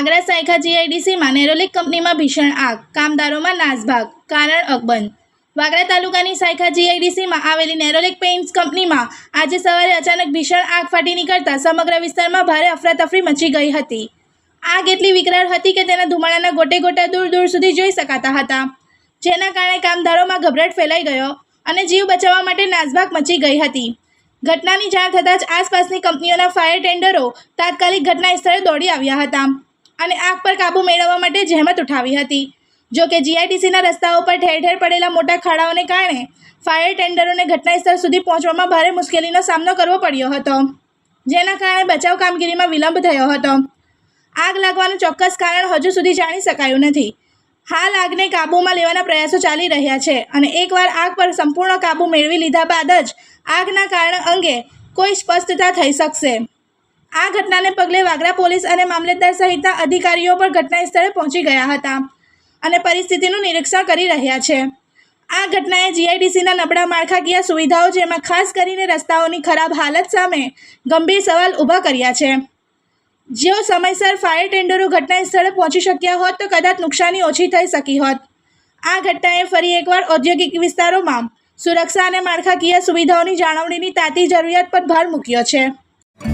સાયખા જીઆઈડીસીમાં નેરોલિક કંપનીમાં ભીષણ આગ, કામદારોમાં નાસભાગ, કારણ અકબંધ. વાગરા તાલુકાની સાયખા જીઆઈડીસીમાં આવેલી નેરોલિક પેઇન્ટ્સ કંપનીમાં આજે સવારે અચાનક ભીષણ આગ ફાટી નીકળતા સમગ્ર વિસ્તારમાં ભારે અફરાતફરી મચી ગઈ હતી. આગ એટલી વિકરાળ હતી કે તેના ધુમાડાના ગોટે ગોટા દૂર દૂર સુધી જોઈ શકાતા હતા. જેના કારણે કામદારોમાં ગભરાટ ફેલાઈ ગયો અને જીવ બચાવવા માટે નાસભાગ મચી ગઈ હતી. ઘટનાની જાણ થતાં જ આસપાસની કંપનીઓના ફાયર ટેન્ડરો તાત્કાલિક ઘટના સ્થળે દોડી આવ્યા હતા. અને આગ પર કાબૂ મેળવવા માટે જહેમત ઉઠાવી હતી. જો કે જીઆઈટીસીના રસ્તાઓ પર ઠેર ઠેર પડેલા મોટા ખાડાઓને કારણે ફાયર ટેન્ડરોને ઘટના સ્થળ સુધી પહોંચવામાં ભારે મુશ્કેલીનો સામનો કરવો પડ્યો હતો, જેના કારણે બચાવ કામગીરીમાં વિલંબ થયો હતો. આગ લાગવાનું ચોક્કસ કારણ હજુ સુધી જાણી શકાયું નથી. હાલ આગને કાબૂમાં લેવાના પ્રયાસો ચાલી રહ્યા છે અને એકવાર આગ પર સંપૂર્ણ કાબૂ મેળવી લીધા બાદ જ આગના કારણ અંગે કોઈ સ્પષ્ટતા થઈ શકશે. આ ઘટનાને પગલે વાગરા પોલીસ અને મામલતદાર સહિતના અધિકારીઓ પણ ઘટના સ્થળે પહોંચી ગયા હતા અને પરિસ્થિતિનું નિરીક્ષણ કરી રહ્યા છે. આ ઘટનાએ જીઆઈડીસીના નબળા માળખાકીય સુવિધાઓ જેમાં ખાસ કરીને રસ્તાઓની ખરાબ હાલત સામે ગંભીર સવાલ ઊભા કર્યા છે. જો સમયસર ફાયર ટેન્ડરો ઘટના સ્થળે પહોંચી શક્યા હોત તો કદાચ નુકસાની ઓછી થઈ શકી હોત. આ ઘટનાએ ફરી એકવાર ઔદ્યોગિક વિસ્તારોમાં સુરક્ષા અને માળખાકીય સુવિધાઓની જાળવણીની તાતી જરૂરિયાત પર ભાર મૂક્યો છે.